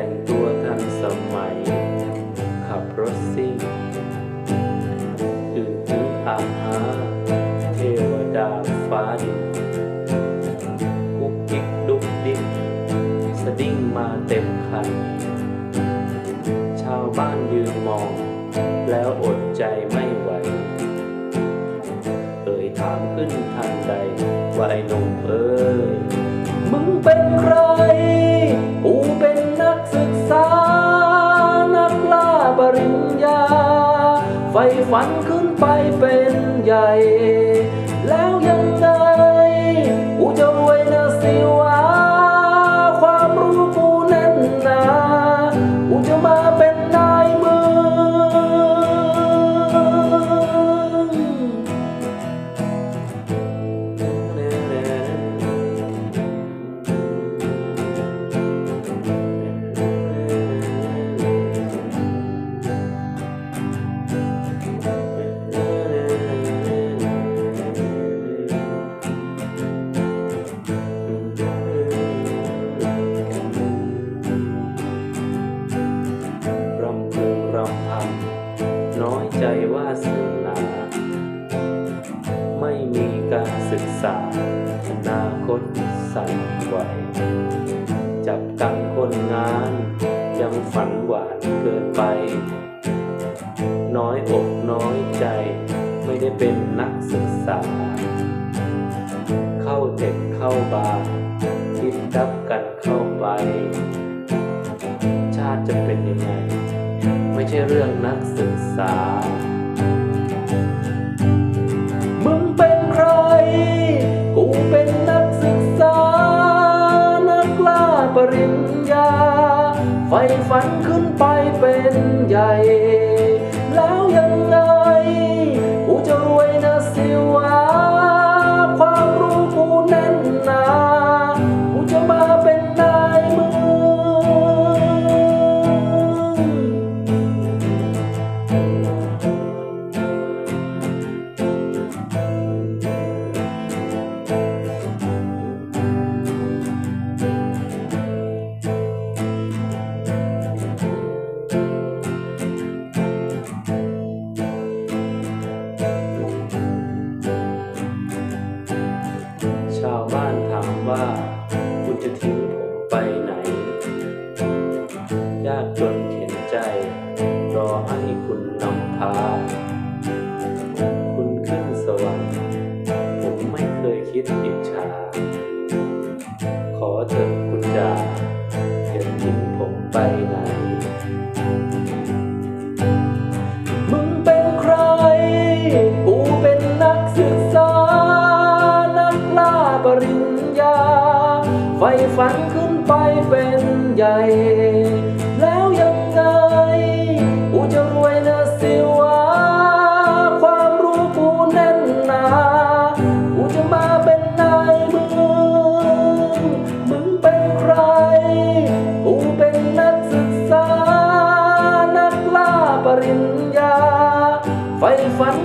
แต่งตัวทันสมัย ขับรถซิ่งดื่มน้ำอาหาเทวดาฟ้าดินกุ๊กกิ๊กดุกดิกสดิ้งมาเต็มคัน ชาวบ้านยืนมอง แล้วอดใจไม่ไหว เอ่ยถามขึ้นทันใดว่าไอ้นุ่ม ริญญาไฟฝันขึ้นไปเป็นใหญ่ แล้วยังไงกูจะรวย กาอนาคตสั่นไหว จับกังคนงาน ยังฝันหวานเกินไป น้อยอกน้อยใจ ไม่ได้เป็นนักศึกษา เข้าเด็กเข้าบาร์คิดดับกันเข้าไป ชาติจะเป็นยังไง ไม่ใช่เรื่องนักศึกษา ฝันขึ้นไปเป็นใหญ่ แล้วยังไง กูจะรวยนะสิวะากจนเข็นใจ รอให้คุณนำพา คุณขึ้นสวรรค์ผมไม่เคยคิดอิจฉา ขอเถอะคุณจ่าอย่าทิ้งผมไปไหนมึงเป็นใคร กูเป็นนักศึกษา นักล่าปริญญาไฟฝันขึ้นไปเป็นใหญ่ นะสิวะความรู้กูแน่นหนากูจะมาเป็นนายมึง มึงเป็นใคร กูเป็นนักศึกษา นักล่าปริญญาไฟฝัน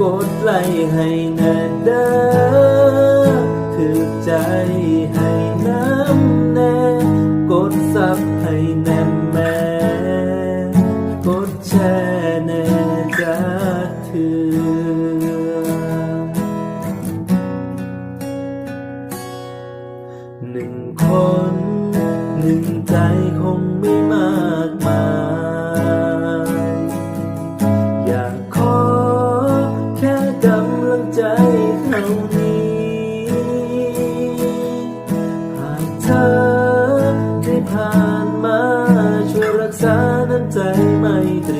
กดไลค์ให้แน่เด้อถือใจ สายไมตรี